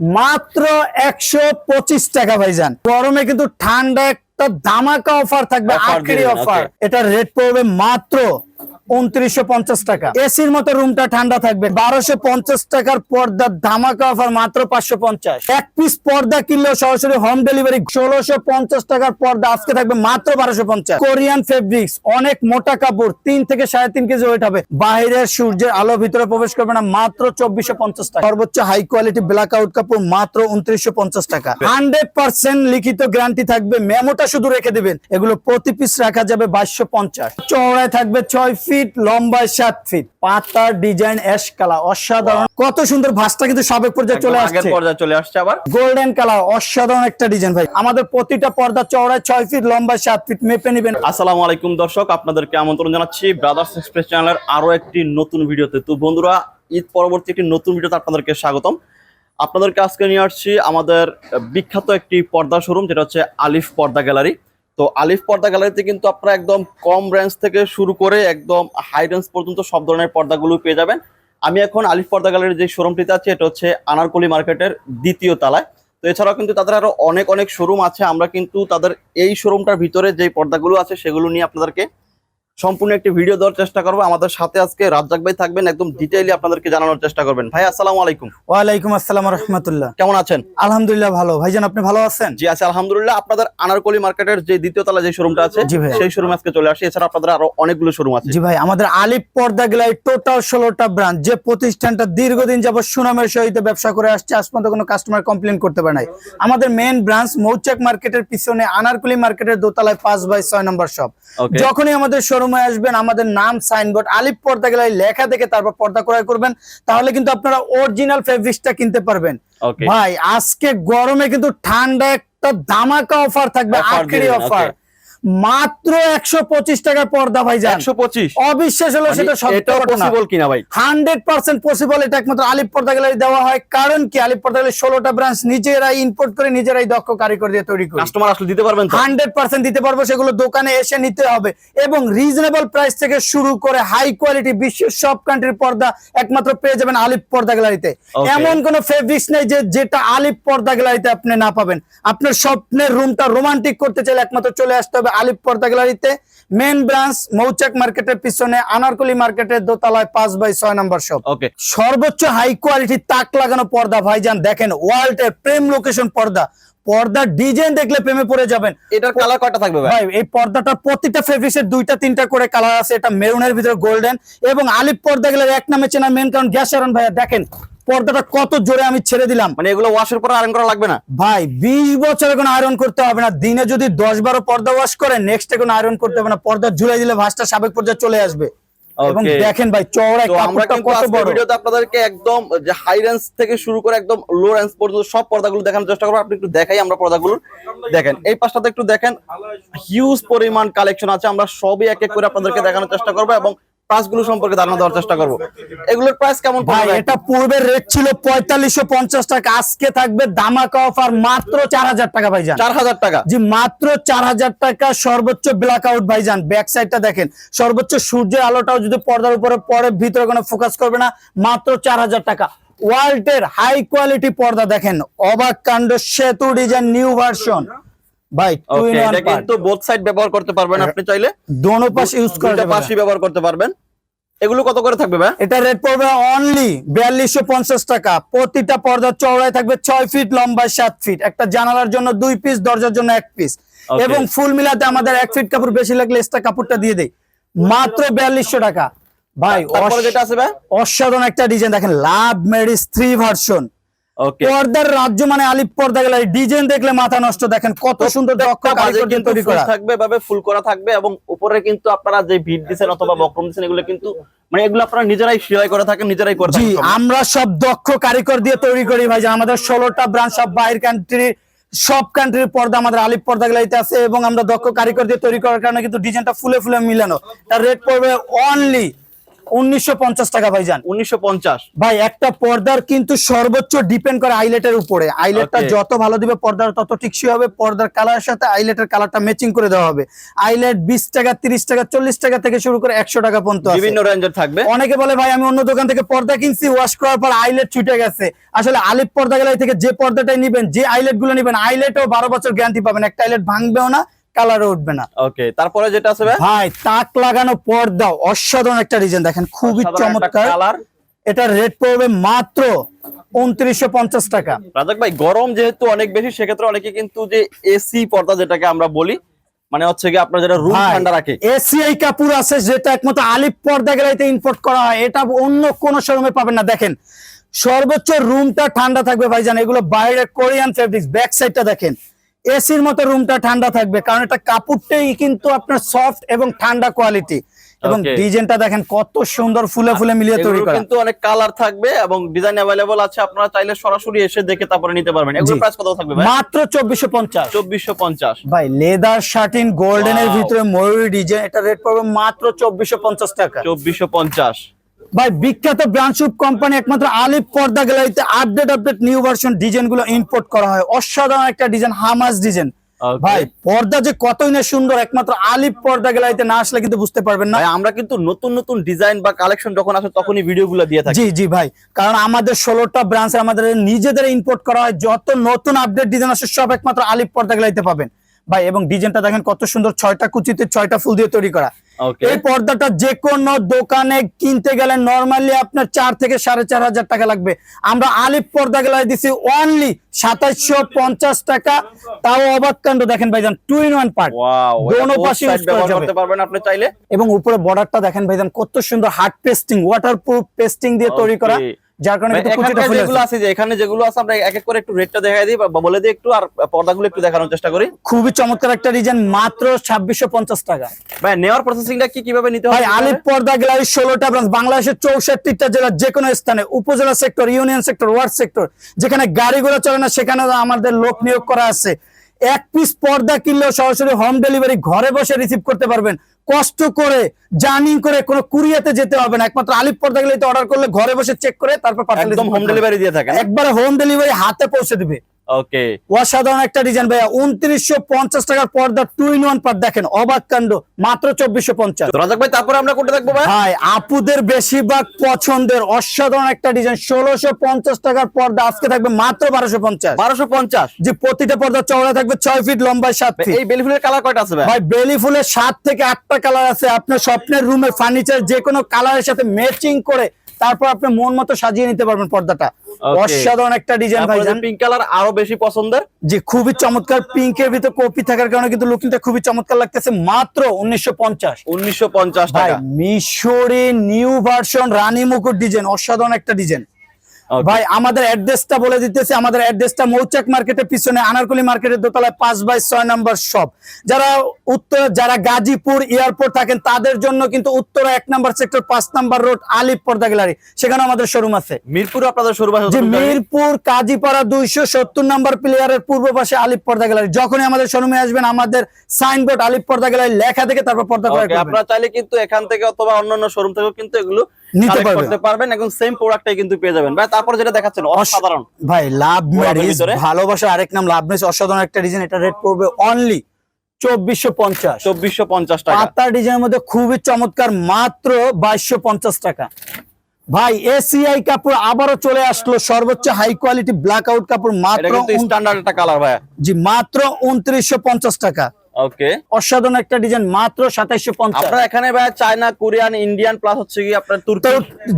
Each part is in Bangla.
মাত্র একশো পঁচিশ টাকা ভাইজান গরমে কিন্তু ঠান্ডা একটা ধামাকা অফার থাকবে আখেরি অফার. এটা রেট পড়বে মাত্র উনত্রিশশো পঞ্চাশ টাকা বাইরের সূর্যের আলো, ভিতরে প্রবেশ করবে না, মাত্র চব্বিশশো পঞ্চাশ টাকা। সর্বোচ্চ হাই কোয়ালিটি ব্ল্যাক আউট কাপড়, মাত্র উনত্রিশশো পঞ্চাশ টাকা। হান্ড্রেড লিখিত গ্যারান্টি থাকবে, মেমোটা শুধু রেখে দিবেন। এগুলো প্রতি পিস রাখা যাবে বাইশশো পঞ্চাশ। চওড়ায় থাকবে ছয় ফিট লম্বায় সাত ফিট। পাতার ডিজাইন অ্যাশ কালার অসাধারণ। কত সুন্দর ভাসটা কিন্তু সাবেক পর্যায়ে চলে আসছে। পর্যায়ে চলে আসছে আবার। গোল্ডেন কালার অসাধারণ একটা ডিজাইন ভাই। আমাদের প্রতিটা পর্দা চওড়ায় ছয় ফিট লম্বায় সাত ফিট মেপে নেবেন। আসসালামু আলাইকুম দর্শক আপনাদেরকে আমন্ত্রণ জানাচ্ছি ব্রাদার্স এক্সপ্রেস চ্যানেলের আরও একটি নতুন ভিডিওতে। তো বন্ধুরা ঈদ পরবর্তী একটি নতুন ভিডিওতে আপনাদেরকে স্বাগতম। আপনাদেরকে আজকে নিয়ে আসছি আমাদের বিখ্যাত একটি পর্দা শোরুম যেটা হচ্ছে আলিফ পর্দা গ্যালারি তো আলিফ পর্দা গ্যালারিতে কিন্তু আপনারা একদম কম রেঞ্জ থেকে শুরু করে একদম হাই রেঞ্জ পর্যন্ত সব ধরনের পর্দাগুলো পেয়ে যাবেন। আমি এখন আলিফ পর্দা গ্যালারির যে শোরুমটিতে আছে, এটা হচ্ছে আনারকলি মার্কেটের দ্বিতীয় তালায়। তো এছাড়াও কিন্তু তাদের আরও অনেক অনেক শোরুম আছে। আমরা কিন্তু তাদের এই শোরুমটার ভিতরে যে পর্দাগুলো আছে, সেগুলো নিয়ে আপনাদেরকে সম্পূর্ণ একটি ভিডিও দেওয়ার চেষ্টা করব। আমাদের সাথে আজকে রাজ্জাক ভাই থাকবেন একদম ডিটেইলি আপনাদেরকে জানানোর চেষ্টা করবেন। ভাই আসসালামু আলাইকুম। ওয়ালাইকুম আসসালাম রহমতুল্লাহ। কেমন আছেন? আলহামদুলিল্লাহ ভালো। ভাইজান আপনি ভালো আছেন? জি আছে আলহামদুলিল্লাহ। আপনাদের আনারকলি মার্কেটের যে দ্বিতীয় তলা যে শোরুমটা আছে সেই শোরুম আজকে চলে আসে। এছাড়া আপনাদের আরও অনেকগুলো শোরুম আছে। জি ভাই আমাদের আলিপ পর্দা গেলায় টোটাল ষোলোটা ব্রাঞ্চ যে প্রতিষ্ঠানটা দীর্ঘদিন যাবত সুনামের সহিত ব্যবসা করে আসছে আজ পর্যন্ত কোনো কাস্টমার কমপ্লেন করতে পারে নাই। আমাদের মেন ব্রাঞ্চ মৌচাক মার্কেটের পিছনে আনারকলি মার্কেটের দোতলায় পাঁচ বাই ছয় নম্বর শপ ওকে যখনই আমাদের শোরুমে আসবেন। আমাদের নাম সাইনবোর্ড আলিপ পর্দা গেলে লেখা দেখে তারপর পর্দা ক্রয় করবেন। তাহলে কিন্তু আপনারা অরিজিনাল ফেব্রিক্সটা কিনতে পারবেন। ভাই আজকে গরমে কিন্তু ঠান্ডা একটা দামাকা অফার থাকবে আখেরি অফার মাত্র একশো পঁচিশ টাকার পর্দা ভাই যান একশো পঁচিশ? অবিশ্বাস হলো সেটা ঘটনা। পসিবল কিনা ভাই? হান্ড্রেড পার্সেন্ট পসিবল এটা একমাত্র আলিপ পর্দা গ্যালারি দেওয়া হয়। কারণ কি? আলিপ পর্দা গ্যালারি ষোলোটা ব্রাঞ্চ নিজেরাই ইম্পোর্ট করে নিজেরাই দক্ষ কারিগর দিয়ে তৈরি করি। কাস্টমার আসলে দিতে পারবেন হান্ড্রেড পার্সেন্ট দিতে পারব সেগুলো দোকানে এসে নিতে হবে। এবং রিজনেবল প্রাইস থেকে শুরু করে হাই কোয়ালিটি বিশ্বের সব কান্ট্রির পর্দা একমাত্র পেয়ে যাবেন আলিপ পর্দা গ্যালারিতে. এমন কোন ফেব্রিক্স নেই যে যেটা আলিপ পর্দা গ্যালারিতে আপনি না পাবেন। আপনার স্বপ্নের রুমটা রোমান্টিক করতে চাইলে একমাত্র চলে আসতে হবে আলিপ পর্দা গ্যালারিতে মেন ব্রাঞ্চ মৌচাক মার্কেটের পিছনে আনারকলি মার্কেটের দোতলায় পাঁচ বাই ছয় নম্বর শপ ওকে। সর্বোচ্চ হাই কোয়ালিটি তাক লাগানো পর্দা ভাইজান দেখেন ওয়ার্ল্ডের প্রেম লোকেশন পর্দা। পর্দার ডিজাইন দেখলে প্রেমে পড়ে যাবেন। এটার কালার কয়টা থাকবে ভাই? এই পর্দাটা প্রতিটা ফেব্রিক্সের দুইটা তিনটা করে কালার আছে। এটা মেরুনের ভিতরে গোল্ডেন এবং আলিপ পর্দা গেলে এক নামে চেনা মেন কারণ গ্যাস ভাইয়া দেখেন। পর্দাটা কত জোরে আমি ছেড়ে দিলাম। মানে এগুলো ওয়াশের পর আয়রন করা লাগবে না? ভাই বিশ বছরে কোনো আয়রন করতে হবে না। দিনে যদি দশ বারো পর্দা ওয়াশ করে নেক্সট কোনো আয়রন করতে হবে না। পর্দা ঝুলাই দিলে ভাসটা সাবেক পর্যায়ে চলে আসবে। এবং দেখেন ভাই কাপড়টা কিন্তু কত বড়। ভিডিওতে আপনাদেরকে একদম যে হাই রেঞ্জ থেকে শুরু করে একদম লো রেঞ্জ পর্যন্ত সব পর্দাগুলো দেখানোর চেষ্টা করব। আপনি একটু দেখাই আমরা পর্দাগুলো দেখেন এই পাশটাতে একটু দেখেন হিউজ পরিমাণ কালেকশন আছে। আমরা সবই এক এক করে আপনাদেরকে দেখানোর চেষ্টা করব এবং প্রাইসগুলো সম্পর্কে ধারণা দেওয়ার চেষ্টা করব। এগুলোর প্রাইস কেমন ভাই এটা রেট ছিল পঁয়তাল্লিশশো পঞ্চাশ টাকা আজকে থাকবে দামাকা অফার মাত্র চার হাজার টাকা ভাইজান। চার হাজার টাকা। জি মাত্র চার হাজার টাকা সর্বোচ্চ ব্ল্যাক আউট ভাইজান। ব্যাক সাইডটা দেখেন সর্বোচ্চ সূর্যের আলোটাও যদি পর্দার উপরে পরে ভিতরে কোনো ফোকাস করবে না মাত্র চার হাজার টাকা। ওয়ার্ল্ডের হাই কোয়ালিটি পর্দা দেখেন অবাক কাণ্ড সেতু ডিজাইন নিউ ভার্সন ভাই টু ওকে এটা কিন্তু বোথ সাইড ব্যবহার করতে পারবেন আপনি চাইলে। দোনো পাশ ইউজ করা দুইটা ব্যবহার করতে পারবেন। এগুলো কত করে থাকবে ভাই? এটা রেট পড়বে অনলি বিয়াল্লিশশো পঞ্চাশ টাকা। প্রতিটা চওড়ায় থাকবে ছয় ফিট লম্বায় সাত ফিট একটা জানালার জন্য দুই পিস দরজার জন্য এক পিস এবং ফুল মিলাতে আমাদের এক ফিট কাপড় বেশি লাগলে এক্সট্রা কাপড়টা দিয়ে দেই। মাত্র বিয়াল্লিশশো টাকা। ভাই যেটা আছে ভাই? অসাধারণ একটা ডিজাইন দেখেন লাভ মেরিস থ্রি ভার্সন পর্দার রাজ্য মানে আলিপ পর্দা গেলে ডিজাইন দেখলে মাথা নষ্ট দেখেন কত সুন্দর তৈরি করা। থাকবে এভাবে ফুল করা থাকবে এবং উপরে কিন্তু আপনারা যে ভিট দিচ্ছেন অথবা বক্রম দিচ্ছেন এগুলো কিন্তু মানে এগুলো আপনারা নিজেরাই সেলাই করে থাকেন নিজেরাই করে জি আমরা সব দক্ষ কারিগর দিয়ে তৈরি করি ভাই যে আমাদের ষোলোটা ব্রাঞ্চ সব বাইরের কান্ট্রি সব কান্ট্রির পর্দা আমাদের আলিপ পর্দা গুলাইতে আছে এবং আমরা দক্ষ কারিগর দিয়ে তৈরি করার কারণে কিন্তু ডিজাইনটা ফুলে ফুলে মিলানো। তার রেট পড়বে অনলি উনিশশো পঞ্চাশ টাকা ভাইজান। উনিশশো পঞ্চাশ। ভাই একটা পর্দার কিন্তু সর্বোচ্চ ডিপেন্ড করে আইলেটের উপরে। আইলেটটা যত ভালো দিবে পর্দার তত টিকসই হবে পর্দার কালারের সাথে আইলেটের কালারটা ম্যাচিং করে দেওয়া হবে। আইলেট বিশ টাকা তিরিশ টাকা চল্লিশ টাকা থেকে শুরু করে একশো টাকা পর্যন্ত আছে। বিভিন্ন রেঞ্জের থাকবে। অনেকে বলে ভাই আমি অন্য দোকান থেকে পর্দা কিনছি ওয়াশ করার পর আইলেট ছুটে গেছে। আসলে আলিপ পর্দা গেলাই থেকে যে পর্দাটাই নিবেন যে আইলেটগুলো নিবেন আইলেটও বারো বছর গ্যারান্টি পাবেন। একটা আইলেট ভাঙবেও না কালারও উঠবে না। ওকে তারপরে যেটা আছে ভাই? তাক লাগানো পর্দা অসাধারণ একটা ডিজাইন দেখেন খুবই চমৎকার। কালার। এটা রেট পড়বে মাত্র উনত্রিশশো পঞ্চাশ টাকা। রাজাক ভাই গরম যেহেতু অনেক বেশি সেক্ষেত্রে অনেকে কিন্তু যে এসি পর্দা যেটাকে আমরা বলি মানে হচ্ছে কি আপনার যেটা রুম ঠান্ডা রাখে। এসিআই কাপড় আছে যেটা একমাত্র আলিপ পর্দা ইম্পোর্ট করা হয়। এটা অন্য কোন শোরুমে পাবেন না। দেখেন সর্বোচ্চ রুমটা ঠান্ডা থাকবে ভাইজান। এগুলো বাইরে কোরিয়ান ফেব্রিক্স ব্যাক সাইডটা দেখেন। এসির মতো রুমটা ঠান্ডা থাকবে কারণ এটা কাপড়টাই কিন্তু আপনার সফট এবং ঠান্ডা কোয়ালিটি এবং. ডিজাইনটা দেখেন কত সুন্দর ফুলে ফুলে মিলিয়ে তৈরি করা। কিন্তু অনেক কালার থাকবে এবং ডিজাইন অ্যাভেলেবল আছে আপনারা চাইলে সরাসরি এসে দেখে তারপরে নিতে পারবেন। এগুলো। প্রাইস কত থাকবে ভাই? মাত্র চব্বিশশো পঞ্চাশ। চব্বিশশো পঞ্চাশ। ভাই লেদার শার্টিন গোল্ডেন এর ভিতরে ময়ূরী ডিজাইন এটা রেট পড়বে মাত্র চব্বিশশো পঞ্চাশ টাকা। চব্বিশশো পঞ্চাশ। ভাই বিখ্যাত ব্রান্ডশুপ কোম্পানি একমাত্র আলিপ পর্দা গ্যালারিতে আপডেট আপডেট নিউ ভার্সন ডিজাইনগুলো ইম্পোর্ট করা হয়। অসাধারণ একটা ডিজাইন হামাস ডিজাইন ভাই পর্দা যে কতই না সুন্দর একমাত্র আলিফ পর্দা গ্যালারিতে না আসলে কিন্তু বুঝতে পারবেন না। ভাই আমরা কিন্তু নতুন নতুন ডিজাইন বা কালেকশন যখন আসে তখনই ভিডিও গুলো দিয়ে থাকি। জি জি ভাই। কারণ আমাদের ষোলোটা ব্রাঞ্চ আমাদের নিজেদের ইম্পোর্ট করা হয়। যত নতুন আপডেট ডিজাইন আসে সব একমাত্র আলিফ পর্দা গ্যালারিতে পাবেন। ভাই এবং ডিজাইনটা দেখেন কত সুন্দর ছয়টা কুচিতে ছয়টা ফুল দিয়ে তৈরি করা। এই পর্দাটা যে কোনো দোকানে কিনতে গেলে নর্মালি আপনার চার থেকে সাড়ে চার হাজার টাকা লাগবে। আমরা আলিপ পর্দা গেলায় দিছি অনলি সাতাইশশো পঞ্চাশ টাকা। তাও অবাক কাণ্ড দেখেন ভাইজান টু ইন ওয়ান পার্ট দোনো পাশে যাবে। করতে পারবেন আপনি চাইলে। এবং উপরে বর্ডারটা দেখেন ভাইজান কত সুন্দর hard pasting waterproof pasting দিয়ে তৈরি করা. যার কারণে যেগুলো আছে। যে এখানে যেগুলো আছে আমরা এক এক করে একটু রেটটা দেখাই দিই বা বলে দিই একটু আর পর্দাগুলো একটু দেখানোর চেষ্টা করি। খুবই চমৎকার একটা ডিজাইন মাত্র ছাব্বিশশো পঞ্চাশ টাকা। ভাই নেওয়ার প্রসেসিংটা কি কীভাবে নিতে ভাই আলিপ পর্দা গ্যালারি ষোলোটা ব্রাঞ্চ বাংলাদেশের চৌষট্টিটা জেলার যে কোনো স্থানে উপজেলা sector union sector ward sector যেখানে গাড়িগুলো চলে না সেখানে আমাদের লোক নিয়োগ করা আছে। এক পিস পর্দা কিনলেও সরাসরি হোম ডেলিভারি ঘরে বসে রিসিভ করতে পারবেন। কষ্ট করে জার্নি করে কোনো কুরিয়াতে যেতে হবে না। একমাত্র আলিপ পর্দা গেলে অর্ডার করলে ঘরে বসে চেক করে তারপর হোম ডেলিভারি দিয়ে থাকে একবার হোম ডেলিভারি হাতে পৌঁছে দিবে। ওকে। অসাধারণ একটা ডিজাইন ভাইয়া। উনত্রিশশো পঞ্চাশ টাকার পর্দা টু ইন ওয়ান দেখেন অবাক কাণ্ড মাত্র চব্বিশশো পঞ্চাশ। রাজাক ভাই তারপরে আমরা কোনটা দেখব ভাই? আপুদের বেশিরভাগ পছন্দের অসাধারণ একটা ডিজাইন ষোলোশো পঞ্চাশ টাকার পর্দা আজকে থাকবে মাত্র বারোশো পঞ্চাশ। বারোশো পঞ্চাশ? যে প্রতিটা পর্দা চওড়া থাকবে ছয় ফিট লম্বায় সাত এই বেলিফুলের কালার কয়টা আছে ভাই? ভাই বেলি ফুলের সাত থেকে আটটা কালার আছে। আপনার স্বপ্নের রুমের ফার্নিচার যে কোনো কালারের সাথে ম্যাচিং করে তারপর আপনি মন মতো সাজিয়ে নিতে পারবেন পর্দাটা। অসাধারণ একটা ডিজাইন ভাই পিঙ্ক কালার আরও বেশি পছন্দের? যে খুবই চমৎকার পিঙ্ক এর ভিতরে কপি থাকার কারণে কিন্তু লুকিংটা খুবই চমৎকার লাগতেছে। মাত্র উনিশশো পঞ্চাশ। উনিশশো পঞ্চাশ মিশরি নিউ ভার্সন রানী মুকুট ডিজাইন অসাধারণ একটা ডিজাইন. ভাই আমাদের অ্যাড্রেসটা বলে দিতেছি আমাদের অ্যাড্রেসটা মৌচাক মার্কেটের পিছনে আনারকুলি মার্কেটের দোতলায় পাঁচ বাই ছয় নম্বর শপ যারা উত্তর যারা গাজীপুর এয়ারপোর্ট থাকেন তাদের জন্য কিন্তু উত্তরা এক নম্বর সেক্টর পাঁচ নম্বর রোড আলিপ পর্দা গ্যালারি সেখানে আমাদের শোরুম আছে। মিরপুর আপনাদের শুরু ভাষা যে মিরপুর কাজীপাড়া দুইশো সত্তর নাম্বার প্লেয়ারের পূর্ব পাশে আলিপ পর্দা গ্যালারি যখনই আমাদের শোরুমে আসবেন আমাদের সাইনবোর্ড আলিপ পর্দা গ্যালারি লেখা থেকে তারপর পর্দা করবেন। আপনারা চাইলে কিন্তু এখান থেকে অথবা অন্যান্য শোরুম থেকেও কিন্তু এগুলো নিতে পারবেন। পারবেন এবং সেম প্রোডাক্টটাই কিন্তু পেয়ে যাবেন। ভাই তারপর যেটা দেখাচ্ছেন অসাধারণ। ভাই লাভ ম্যারিজ? ভালোবাসা আরেক নাম লাভ ম্যারিজ অসাধারণ একটা ডিজাইন এটা রেট পড়বে অনলি চব্বিশশো পঞ্চাশ। চব্বিশশো পঞ্চাশ টাকা। পাতার ডিজাইনের মধ্যে খুবই চমৎকার মাত্র বাইশশো পঞ্চাশ টাকা। ভাই এসিআই কাপড় আবারও চলে আসলো সর্বোচ্চ হাই কোয়ালিটি ব্ল্যাক আউট কাপড় এটা মাত্র স্ট্যান্ডার্ড একটা কালার ভাই জি মাত্র উনত্রিশশো পঞ্চাশ টাকা। ওকে অসাধারণ একটা ডিজাইন মাত্র সাতাইশো পঞ্চাশ। আপনারা এখানে ভাই চায়না কোরিয়ান ইন্ডিয়ান প্লাস হচ্ছে কি আপনার তুর্কি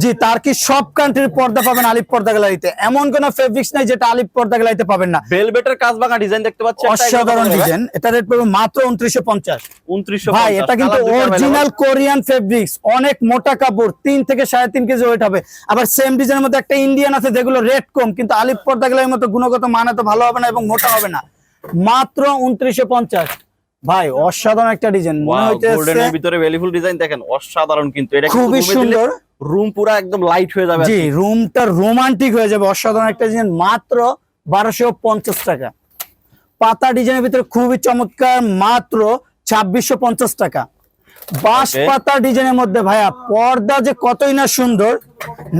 জি তার কি সব কান্ট্রির পর্দা পাবেন আলিপ পর্দা গ্যালারিতে। এমন কোন ফেব্রিক্স নাই যেটা আলিপ পর্দা গ্যালারিতে পাবেন না। ভেলভেটের কাজ ভাঙা ডিজাইন দেখতে পাচ্ছি অসাধারণ ডিজাইন এটা রেট পড়বে মাত্র উনত্রিশশো পঞ্চাশ। উনত্রিশশো ভাই এটা কিন্তু অরিজিনাল কোরিয়ান ফেব্রিক্স অনেক মোটা কাপড় তিন থেকে সাড়ে তিন কেজি ওয়েট হবে। আবার সেম ডিজাইনের মধ্যে একটা ইন্ডিয়ান আছে যেগুলো রেট কম কিন্তু আলিপ পর্দা গ্যালারির মতো গুণগত মান এত ভালো হবে না এবং মোটা হবে না। মাত্র উনত্রিশশো পঞ্চাশ। ভাই অসাধারণ একটা ডিজাইন মনে হইতেছে ভিতরে ভ্যালিফুল ডিজাইন দেখেন অসাধারণ কিন্তু। এটা খুবই সুন্দর। রুম পুরা একদম লাইট হয়ে যাবে জি রুমটা রোমান্টিক হয়ে যাবে অসাধারণ একটা ডিজাইন মাত্র বারোশো পঞ্চাশ টাকা। পাতা ডিজাইনের ভিতরে খুবই চমৎকার মাত্র ছাব্বিশশো পঞ্চাশ টাকা। বাঁশ Okay. পাতা ডিজাইনের মধ্যে ভাইয়া পর্দা যে কতই না সুন্দর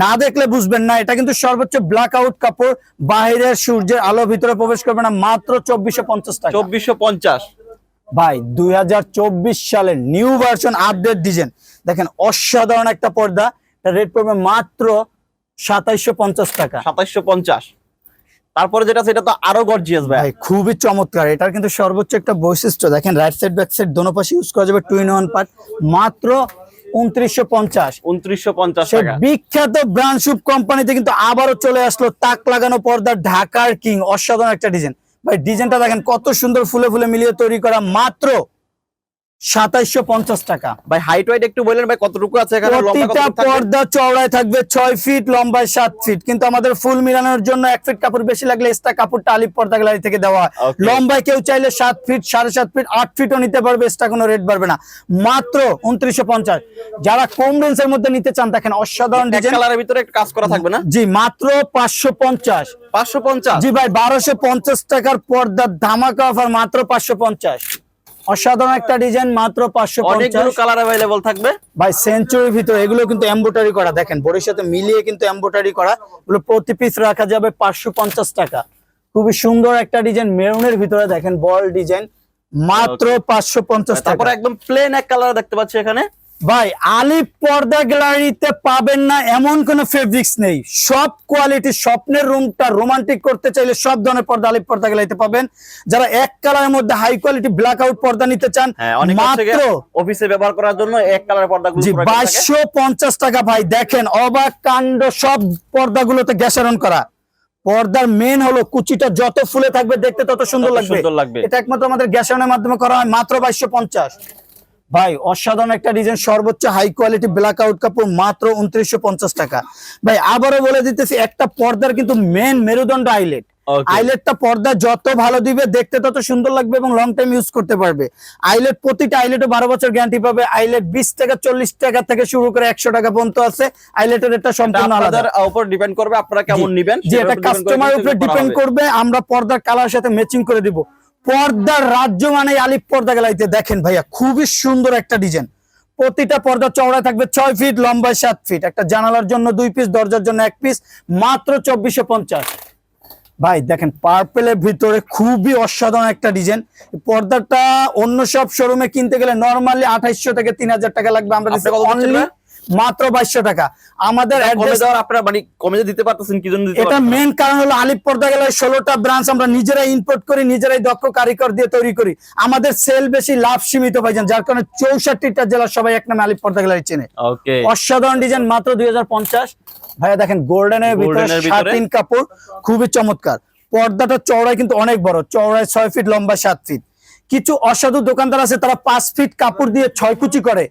না দেখলে বুঝবেন না এটা কিন্তু সর্বোচ্চ ব্ল্যাক আউট কাপড় বাইরের সূর্যের আলো ভিতরে প্রবেশ করবে না মাত্র চব্বিশশো পঞ্চাশ টাকা। চব্বিশশো পঞ্চাশ। ভাই দুই হাজার চব্বিশ সালের নিউ ভার্সন আপডেট ডিজাইন দেখেন অসাধারণ একটা পর্দা। রেট পড়বে মাত্র পঞ্চাশ টাকা। পঞ্চাশ। তারপরে যেটা সেটা তো আরও গর্জিয়াস ভাই। খুবই চমৎকার। এটার কিন্তু সর্বোচ্চ একটা বৈশিষ্ট্য। দেখেন রাইট সাইড ব্যাক সাইড দোনো পাশে ইউজ করা যাবে টু ইন ওয়ান পার্ট মাত্র উনত্রিশশো পঞ্চাশ। উনত্রিশশো পঞ্চাশ বিখ্যাত ব্রান্ড কোম্পানিতে কিন্তু আবারও চলে আসলো তাক লাগানো পর্দা ঢাকার কিং। অসাধারণ একটা ডিজাইন ভাই ডিজাইনটা দেখেন কত সুন্দর ফুলে ফুলে মিলিয়ে তৈরি করা মাত্র সাতাইশশো পঞ্চাশ টাকা। ভাই হাইট ওয়াইট একটু বললেন ভাই কতটুকু আছে এখানে? প্রতিটা পর্দা চওড়ায় থাকবে ছয় ফিট লম্বায় সাত ফিট কিন্তু আমাদের ফুল মিলানোর জন্য এক ফিট কাপড় বেশি লাগলে এক্সট্রা কাপড়টা আলিপ পর্দা গ্যালারি থেকে দেওয়া হয়. লম্বায় কেউ চাইলে সাত ফিট সাড়ে সাত ফিট আট ফিটও নিতে পারবে এক্সট্রা কোনো রেট বাড়বে না। মাত্র উনত্রিশশো পঞ্চাশ। যারা কম রেঞ্জের মধ্যে নিতে চান দেখেন অসাধারণ এক ডিজাইন কালারের ভিতরে কাজ করা থাকবে না? জি মাত্র পাঁচশো পঞ্চাশ। পাঁচশো পঞ্চাশ? জি ভাই বারোশো পঞ্চাশ টাকার পর্দার ধামাকা অফার মাত্র পাঁচশো পঞ্চাশ। অসাধারণ একটা ডিজাইন মাত্র পাঁচশো অনেকগুলো কালার অ্যাভেলেবল থাকবে। ভাই সেঞ্চুরির ভিতরে এগুলো কিন্তু এম্বোটারি করা দেখেন বড়ির সাথে মিলিয়ে কিন্তু এম্বোটারি করা এগুলো প্রতি পিস রাখা যাবে পাঁচশো পঞ্চাশ টাকা। খুবই সুন্দর একটা ডিজাইন মেরুনের ভিতরে দেখেন বল ডিজাইন মাত্র পাঁচশো পঞ্চাশ তারপরে টাকা। একদম প্লেন এক কালার দেখতে পাচ্ছি এখানে। ভাই আলিফ পর্দা গ্যালারিতে পাবেন না এমন কোন ফেব্রিক্স নেই। সব কোয়ালিটি স্বপ্নের রুমটা রোমান্টিক করতে চাইলে সব ধরনের পর্দা আলিপ পর্দা গ্যালারিতে পাবেন। যারা এক কালারের মধ্যে হাই কোয়ালিটি ব্ল্যাক আউট পর্দা নিতে চান হ্যাঁ মাত্র অফিসে ব্যবহার করার জন্য এক কালার পর্দাগুলো জি পুরো বাইশশো পঞ্চাশ টাকা ভাই দেখেন অবাক কাণ্ড সব পর্দাগুলোতে গ্যাসারন করা। পর্দার মেন হলো কুচিটা যত ফুলে থাকবে দেখতে তত সুন্দর লাগবে। সুন্দর লাগবে। এটা একমাত্র আমাদের গ্যাসারনের মাধ্যমে করা হয় মাত্র বাইশশো পঞ্চাশ। ভাই অসাধারণ একটা ডিজাইন সর্বোচ্চ হাই কোয়ালিটি ব্ল্যাক আউট কাপড় মাত্র উনত্রিশশো পঞ্চাশ টাকা। ভাই আবারও বলে দিতেছি একটা পর্দার কিন্তু মেন মেরুদণ্ড আইলেট. আইলেটটা পর্দা যত ভালো দিবে দেখতে তত সুন্দর লাগবে এবং লং টাইম ইউজ করতে পারবে। আইলেট প্রতিটা আইলেটে বারো বছর গ্যারান্টি পাবে। আইলেট বিশ টাকা চল্লিশ টাকা থেকে শুরু করে একশো টাকা পর্যন্ত আছে। আইলেটের এটা সম্পূর্ণ আলাদা। উপর ডিপেন্ড করবে আপনারা কেমন নিবেন? সেটার এটা কাস্টমার উপরে ডিপেন্ড করবে আমরা পর্দার কালার সাথে ম্যাচিং করে দিব। পর্দার রাজ্য মানে আলিপ পর্দা গেলাইতে দেখেন ভাইয়া খুবই সুন্দর একটা ডিজাইন। প্রতিটা পর্দা চওড়া থাকবে ছয় ফিট লম্বায় সাত ফিট। একটা জানালার জন্য দুই পিস দরজার জন্য এক পিস মাত্র চব্বিশশো পঞ্চাশ। ভাই দেখেন পার্পেলের ভিতরে খুবই অসাধারণ একটা ডিজাইন। পর্দাটা অন্য সব শোরুমে কিনতে গেলে নর্মালি আঠাইশশো থেকে তিন হাজার টাকা লাগবে। আমরা মাত্র বাইশশো টাকা। আমাদের আপনারা মানে কমে দিতে পারতেছেন কি জন্য এটা মেন কারণ হলো আলিপ পর্দা গেলে ষোলোটা ব্রাঞ্চ আমরা নিজেরাই ইম্পোর্ট করি নিজেরাই দক্ষ কারিগর দিয়ে তৈরি করি। আমাদের সেল বেশি লাভ সীমিত ভাইজান যার কারণে চৌষট্টিটা জেলা সবাই এক নামে আলিপ পর্দা চেনে। অসাধারণ ডিজাইন মাত্র দুই হাজার পঞ্চাশ। ভাইয়া দেখেন গোল্ডেনের ভিতরে? সাতিন কাপড় খুবই চমৎকার। পর্দাটা চওড়ায় কিন্তু অনেক বড় চওড়ায় ছয় ফিট লম্বা সাত ফিট কিছু অসাধু দোকানদার আছে তারা পাঁচ ফিট কাপড় দিয়ে ছয় কুচি করে।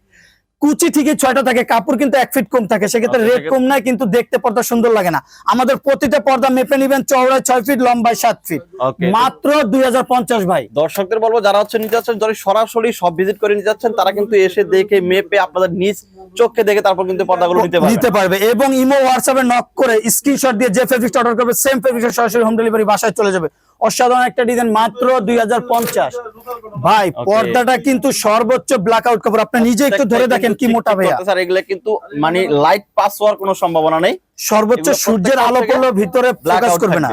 কুচি ঠিকই ছয়টা থাকে কাপড় কিন্তু এক ফিট কম থাকে সেক্ষেত্রে আচ্ছা, রেট কম নাই কিন্তু দেখতে পর্দা সুন্দর লাগে না। আমাদের প্রতিটা পর্দা মেপে নিবেন চওড়ায় ছয় ফিট লম্বায় সাত ফিট মাত্র দুই ভাই। দর্শকদের বলব যারা হচ্ছে নিতে যাচ্ছেন যারা সরাসরি সব ভিজিট করে নিতে যাচ্ছেন তারা কিন্তু এসে দেখে মেপে আপনাদের নিজ চোখে দেখে তারপর কিন্তু পর্দাগুলো নিতে পারবে। এবং ইমো হোয়াটসঅ্যাপে নক করে স্ক্রিনশট দিয়ে যে ফেব্রিক্স অর্ডার করবে সেম ফেব্রিক্স সরাসরি হোম ডেলিভারি বাসায় চলে যাবে। অসাধারণ একটা ডিজাইন মাত্র দুই হাজার পঞ্চাশ। ভাই পর্দাটা কিন্তু সর্বোচ্চ ব্ল্যাক আউট কাপড় আপনি নিজে একটু ধরে দেখেন কি মোটা ভাইয়া। স্যার এগুলা কিন্তু মানে লাইট পাস হওয়ার কোনো সম্ভাবনা নেই। সর্বোচ্চ সূর্যের আলো থেকে পড়লেও ভিতরে ফোকাস করবে না।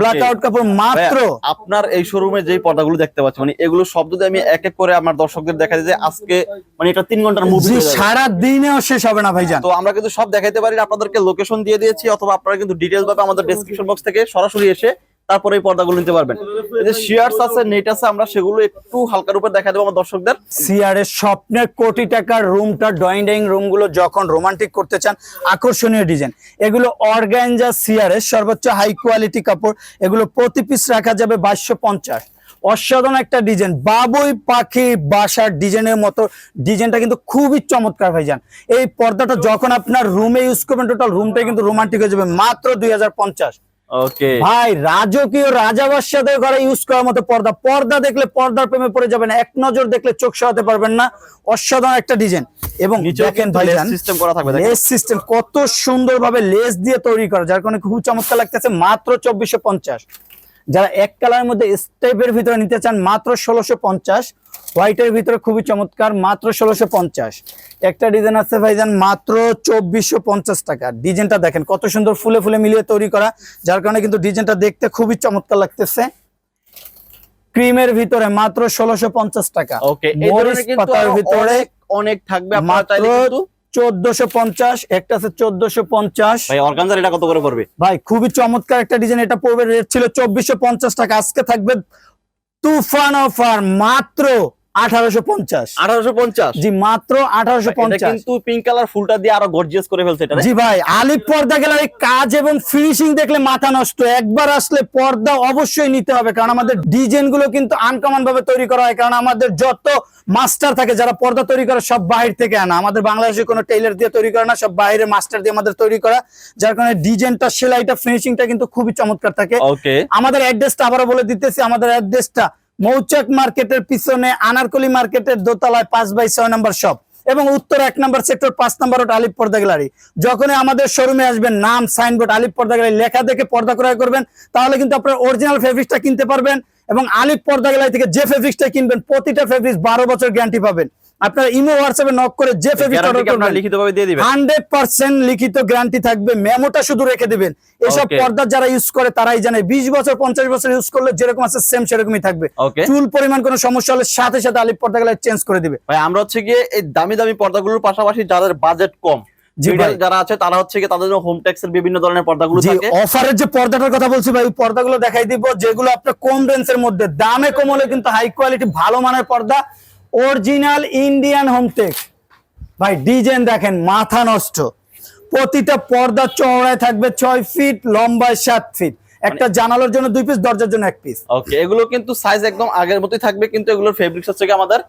ব্ল্যাক আউট কাপড় মাত্র আপনার এই শোরুমে যে পর্দাগুলো দেখতে পাচ্ছি মানে এগুলো সব যদি আমি এক এক করে আমার দর্শকদের দেখা দিই যে আজকে মানে এটা তিন ঘণ্টার মুভি সারা দিনেও শেষ হবে না ভাইজান। তো আমরা কিন্তু সব দেখাইতে পারি আপনাদেরকে লোকেশন দিয়ে দিয়েছি অথবা আপনারা কিন্তু ডিটেলস ভাবে আমাদের ডেসক্রিপশন বক্স থেকে। সরাসরি এসে তারপরে পর্দাগুলো নিতে পারবেন। যে শেয়ারস আছে নেট আছে, আমরা সেগুলো একটু হালকার উপর দেখা দেবো আমার দর্শকদের। সিআর এর স্বপ্নের কোটি টাকার রুমটা ড্রয়িং ডাইনিং রুমগুলো যখন রোমান্টিক করতে চান, আকর্ষণীয় ডিজাইন এগুলো অর্গানজা সিআর এর সর্বোচ্চ হাই কোয়ালিটি কাপড়। এগুলো প্রতি পিস রাখা যাবে বাইশশো পঞ্চাশ। অসাধারণ একটা ডিজাইন বাবুই পাখি বাসার ডিজাইনের মতো। ডিজাইনটা কিন্তু খুবই চমৎকার ভাইজান। এই পর্দাটা যখন আপনার রুমে ইউজ করবেন টোটাল রুমটাই কিন্তু রোমান্টিক হয়ে যাবে মাত্র দুই হাজার পঞ্চাশ। ওকে ভাই রাজকীয় রাজাবাসাদের ঘরে ইউজ করার মতো পর্দা পর্দা দেখলে পর্দার প্রেমে পড়ে যাবেন এক নজর দেখলে চোখ সরাতে পারবেন না। অসাধারণ একটা ডিজাইন এবং দেখেন ভাইজান সিস্টেম করা থাকবে। লেস সিস্টেম কত সুন্দরভাবে লেস দিয়ে তৈরি করা। যার কারণে খুব চমৎকার লাগতেছে মাত্র চব্বিশশো পঞ্চাশ। যারা এক কালারের মধ্যে স্টেপের ভিতরে নিতে চান মাত্র ষোলোশো পঞ্চাশ। হোয়াইটের ভিতরে খুবই চমৎকার মাত্র ষোলোশো পঞ্চাশ। একটা ডিজাইন আছে ভাইজান মাত্র চব্বিশশো পঞ্চাশ টাকা। ডিজাইনটা দেখেন কত সুন্দর ফুলে ফুলে মিলিয়ে তৈরি করা যার কারণে কিন্তু ডিজাইনটা দেখতে খুবই চমৎকার লাগতেছে। ক্রিমের ভিতরে মাত্র ষোলোশো পঞ্চাশ টাকা। ওকে এই মরিচ ধরনের কিন্তু পাতার ভিতরে অনেক থাকবে মাত্র চোদ্দশো পঞ্চাশ একটা আছে চোদ্দশো পঞ্চাশ। অর্গানজার এটা কত করে পড়বে? ভাই খুবই চমৎকার একটা ডিজাইন এটা পড়বে রেট ছিল চব্বিশশো পঞ্চাশ টাকা। আজকে থাকবে তুফান অফার মাত্র আঠারোশো পঞ্চাশ। আঠারোশো পঞ্চাশ? জি মাত্র আঠারোশো পঞ্চাশ। কিন্তু পিঙ্ক কালার ফুলটা দিয়ে আরও গর্জিয়াস করে ফেলছে এটা জি ভাই আলিপ পর্দা গ্যালারি কাজ এবং ফিনিশিং দেখলে মাথা নষ্ট। একবার আসলে পর্দা অবশ্যই নিতে হবে কারণ আমাদের ডিজাইনগুলো কিন্তু আনকমন ভাবে তৈরি করা হয় কারণ আমাদের যত মাস্টার থাকে যারা পর্দা তৈরি করে সব বাহির থেকে আনা। আমাদের বাংলাদেশে কোনো টেইলার দিয়ে তৈরি করে না সব বাইরে মাস্টার দিয়ে আমাদের তৈরি করা। যার কারণে ডিজাইনটা সেলাইটা ফিনিশিংটা কিন্তু খুবই চমৎকার থাকে। আমাদের অ্যাড্রেসটা আবারও বলে দিতেছি আমাদের অ্যাড্রেসটা মৌচাক মার্কেটের পিছনে আনারকলি মার্কেটের দোতলায় পাঁচ বাই ছয় নম্বর শপ এবং উত্তর এক নম্বর সেক্টর পাঁচ নম্বর রোড আলিপ পর্দা গ্যালারি যখনই আমাদের শোরুমে আসবেন, নাম সাইনবোর্ড আলিপ পর্দা গ্যালারি লেখা দেখে পর্দা ক্রয় করবেন, তাহলে কিন্তু আপনার অরিজিনাল ফেব্রিক্সটা কিনতে পারবেন এবং আলিপ পর্দা গ্যালারি থেকে যে ফেব্রিক্সটা কিনবেন, প্রতিটা ফেব্রিক্স বারো বছর গ্যারান্টি পাবেন। আপনার ইমো হোয়াটসঅ্যাপে নক করে যে ফেব্রিক্স অর্ডার করবেন লিখিতভাবে দিয়ে দিবেন? হান্ড্রেড পার্সেন্ট লিখিত গ্যারান্টি থাকবে মেমোটা শুধু রেখে দিবেন। এসব. পর্দা যারা ইউজ করে তারাই জানে। বিশ বছর পঞ্চাশ বছর ইউজ করলে যেরকম আছে সেম সেরকমই থাকবে। চুল পরিমাণ কোনো সমস্যা হলে সাথে সাথে আলিপ পর্দা গেলে চেঞ্জ করে দিবে। ভাই আমরা হচ্ছে গিয়ে এই দামি দামি পর্দাগুলোর পাশাপাশি যাদের বাজেট কম। যারা আছে তারা হচ্ছে তাদের জন্য হোম বিভিন্ন ধরনের পর্দাগুলো জি থাকে। অফারের যে পর্দাটার কথা বলছি ভাই ওই পর্দাগুলো দেখাই দিব যেগুলো আপনার কম রেঞ্জের মধ্যে। দামে কম হলে কিন্তু হাই কোয়ালিটি ভালো মানের পর্দা। অরিজিনাল ইন্ডিয়ান হোমটেক ভাই ডিজাইন দেখেন মাথা নষ্ট। প্রতিটা পর্দা চওড়ায় থাকবে ছয় ফিট লম্বায় সাত ফিট। একটা জানালার জন্য দুই পিস দরজার জন্য এক পিস ওকে এগুলো কিন্তু সাইজ একদম আগের মতোই থাকবে কিন্তু এগুলোর ফেব্রিক্স হচ্ছে আমাদের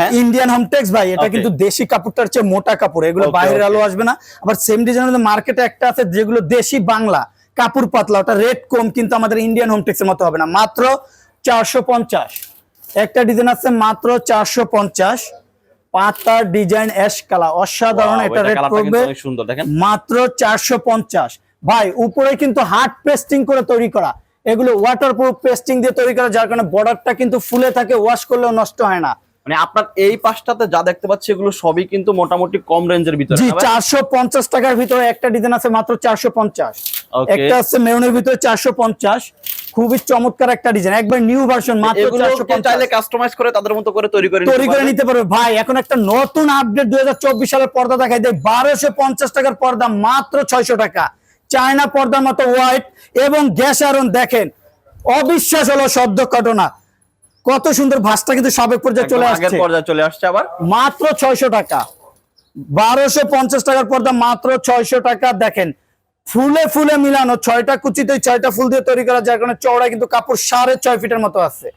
হ্যাঁ? ইন্ডিয়ান হোমটেক্স ভাই এটা কিন্তু দেশি কাপড়টার চেয়ে মোটা কাপড় এগুলো বাইরের আলো আসবে না। আবার সেম ডিজাইনের মার্কেটে একটা আছে যেগুলো দেশি বাংলা কাপড় পাতলা ওটা রেট কম কিন্তু আমাদের ইন্ডিয়ান মতো হবে না। মাত্র চারশো পঞ্চাশ। একটা ডিজাইন আছে মাত্র চারশো পঞ্চাশ। পাতার ডিজাইন অ্যাশ কালার অসাধারণ এটা রেট করবে সুন্দর। দেখেন। মাত্র চারশো পঞ্চাশ। ভাই উপরে কিন্তু হার্ড পেস্টিং করে তৈরি করা। এগুলো ওয়াটারপ্রুফ পেস্টিং দিয়ে তৈরি করা যার কারণে বর্ডারটা কিন্তু ফুলে থাকে ওয়াশ করলেও নষ্ট হয় না। মানে আপনার এই পাশটাতে যা দেখতে পাচ্ছি এগুলো সবই কিন্তু মোটামুটি কম রেঞ্জের ভিতরে জি চারশো পঞ্চাশ টাকার ভিতরে একটা ডিজাইন আছে মাত্র চারশো পঞ্চাশ. একটা আছে মেরুনের ভিতরে চারশো পঞ্চাশ। খুবই চমৎকার একটা ডিজাইন একবার নিউ ভার্সন মাত্র এগুলো চারশো চাইলে কাস্টমাইজ করে তাদের মতো করে তৈরি করে নিতে তৈরি করে পারবে। নিতে পারবে। ভাই এখন একটা নতুন আপডেট দুই সালের পর্দা দেখাই দেয় বারোশো পঞ্চাশ টাকার পর্দা মাত্র ছয়শো টাকা। চায়না পর্দার মতো হোয়াইট এবং গ্যাস আয়রন দেখেন অবিশ্বাস হলো শব্দ ঘটনা। কত সুন্দর ভাসটা কিন্তু সাবেক পর্যায়ে চলে আসছে। পর্যায়ে চলে আসছে আবার। মাত্র ছয়শো টাকা। বারোশো পঞ্চাশ টাকার পর্দা মাত্র ছয়শো টাকা দেখেন। ফুলে ফুলে মিলানো ছয়টা কুচিতে ছয়টা ফুল দিয়ে তৈরি করা যার কারণে চওড়া কিন্তু কাপড় সাড়ে ছয় ফিটের মতো আছে।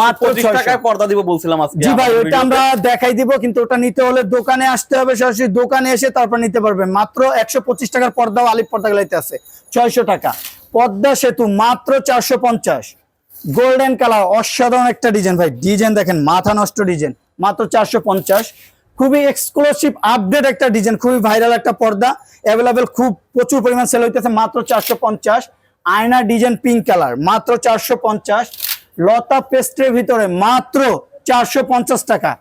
মাত্র পঁচিশ 600 টাকায় পর্দা দিব বলছিলাম আজকে জি ভাই আমাদের ওটা ভিডিওতে। আমরা দেখাই দিব কিন্তু ওটা নিতে হলে দোকানে আসতে হবে সরাসরি দোকানে এসে তারপর নিতে পারবেন। মাত্র একশো পঁচিশ টাকার আলিপ পর্দা গেলাইতে আছে ছয়শো টাকা। পদ্মা সেতু মাত্র চারশো পঞ্চাশ। গোল্ডেন কালার অসাধারণ একটা ডিজাইন ভাই। ডিজাইন দেখেন মাথা নষ্ট ডিজাইন মাত্র চারশো পঞ্চাশ। খুবই এক্সক্লুসিভ আপডেট একটা ডিজাইন খুবই ভাইরাল একটা পর্দা। অ্যাভেলেবেল খুব প্রচুর পরিমাণ সেল হইতেছে মাত্র চারশো পঞ্চাশ। আয়না ডিজাইন পিঙ্ক কালার মাত্র চারশো পঞ্চাশ। লতা পেস্টের ভিতরে মাত্র চারশো পঞ্চাশ টাকা।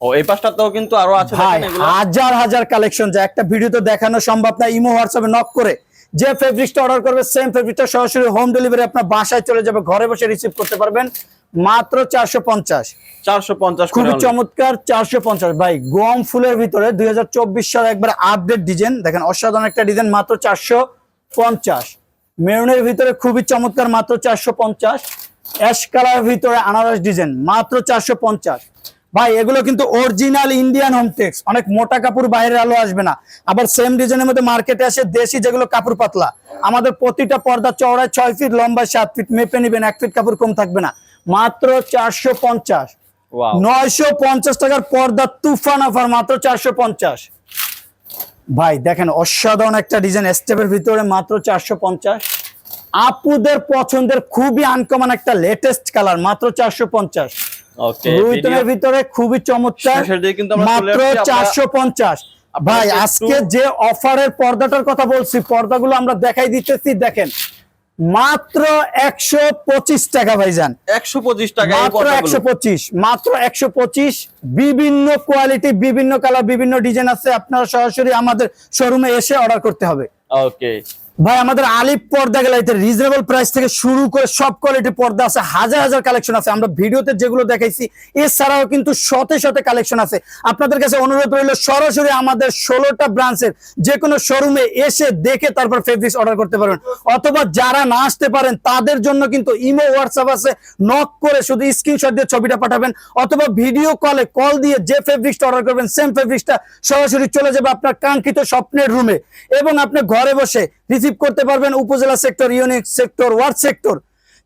ও এই পাশটাতেও কিন্তু আরও আছে হাজার হাজার কালেকশন যা একটা ভিডিওতে দেখানো সম্ভব না ইমো হোয়াটসঅ্যাপে নক করে। যে ফেব্রিক্সটা অর্ডার করবে সেম ফেব্রিকটা সরাসরি হোম ডেলিভারি আপনার বাসায় চলে যাবে ঘরে বসে রিসিভ করতে পারবেন। মাত্র চারশো পঞ্চাশ। চারশো পঞ্চাশ খুবই চমৎকার চারশো পঞ্চাশ। ভাই গম ফুলের ভিতরে দুই হাজার চব্বিশ সাল একবার আপডেট ডিজাইন দেখেন অসাধারণ একটা ডিজাইন মাত্র চারশো পঞ্চাশ। মেরুনের ভিতরে খুবই চমৎকার মাত্র চারশো পঞ্চাশ। অ্যাশ কালার ভিতরে আনারস ডিজাইন মাত্র চারশো পঞ্চাশ। ভাই এগুলো কিন্তু অরিজিনাল ইন্ডিয়ান হোমটেক্স অনেক মোটা কাপড় বাইরের আলো আসবে না। আবার সেম ডিজাইনের মধ্যে মার্কেটে আসে দেশি যেগুলো কাপড় পাতলা আমাদের প্রতিটা পর্দা চওড়ায় ছয় ফিট লম্বা সাত ফিট মেপে নিবেন এক ফিট কাপড় কম থাকবে না। মাত্র চারশো পঞ্চাশ। নয়শো পঞ্চাশ টাকার পর্দা তুফান অফার মাত্র চারশো পঞ্চাশ। ভাই দেখেন অসাধারণ একটা ডিজাইন স্টেপের ভিতরে মাত্র চারশো পঞ্চাশ। আপুদের পছন্দের খুবই আনকমন একটা লেটেস্ট কালার মাত্র চারশো পঞ্চাশ। রুইতনের ভিতরে খুবই চমৎকার। মাত্র চারশো পঞ্চাশ। ভাই আজকে যে অফারের পর্দাটার কথা বলছি পর্দাগুলো আমরা দেখাই দিতেছি দেখেন। মাত্র একশো পঁচিশ টাকা ভাইজান। একশো পঁচিশ টাকা মাত্র একশো পঁচিশ মাত্র একশো পঁচিশ। বিভিন্ন কোয়ালিটি বিভিন্ন কালার বিভিন্ন ডিজাইন আছে। আপনারা সরাসরি আমাদের শোরুমে এসে অর্ডার করতে হবে। ওকে ভাই, আমাদের আলিপ পর্দা গ্যালারিতে রিজনেবল প্রাইস থেকে শুরু করে সব কোয়ালিটি পর্দা আছে, হাজার হাজার কালেকশন আছে। আমরা ভিডিওতে যেগুলো দেখাইছি, এছাড়াও কিন্তু শতে শতে কালেকশন আছে। আপনাদের কাছে অনুরোধ রইল, সরাসরি আমাদের ষোলোটা ব্রাঞ্চের যে কোনো শোরুমে এসে দেখে তারপর ফেব্রিক্স অর্ডার করতে পারবেন। অথবা যারা না আসতে পারেন, তাদের জন্য কিন্তু ইমো হোয়াটসঅ্যাপ আছে। নক করে শুধু স্ক্রিনশট দিয়ে ছবিটা পাঠাবেন, অথবা ভিডিও কলে কল দিয়ে যে ফেব্রিক্সটা অর্ডার করবেন সেম ফেব্রিক্সটা সরাসরি চলে যাবে আপনার কাঙ্ক্ষিত স্বপ্নের রুমে এবং আপনি ঘরে বসে রিসিভ করতে পারবেন উপজেলা sector unique sector, ward sector.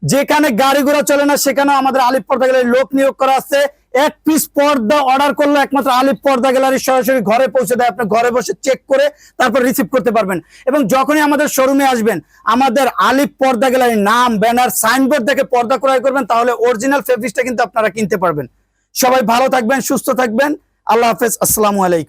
যেখানে গাড়ি ঘোড়া চলে না, সেখানেও আমাদের আলিপ পর্দা লোক নিয়োগ করা আছে। এক পিস পর্দা অর্ডার করলে একমাত্র আলিপ পর্দা গ্যালারি সরাসরি ঘরে পৌঁছে দেয়। আপনি ঘরে বসে চেক করে তারপর রিসিভ করতে পারবেন। এবং যখনই আমাদের শোরুমে আসবেন, আমাদের আলিপ পর্দা গ্যালারির নাম, ব্যানার সাইনবোর্ড দেখে পর্দা ক্রয় করবেন, তাহলে অরিজিনাল ফেব্রিক্সটা কিন্তু আপনারা কিনতে পারবেন। সবাই ভালো থাকবেন, সুস্থ থাকবেন। আল্লাহ হাফেজ, আসসালামু আলাইকুম।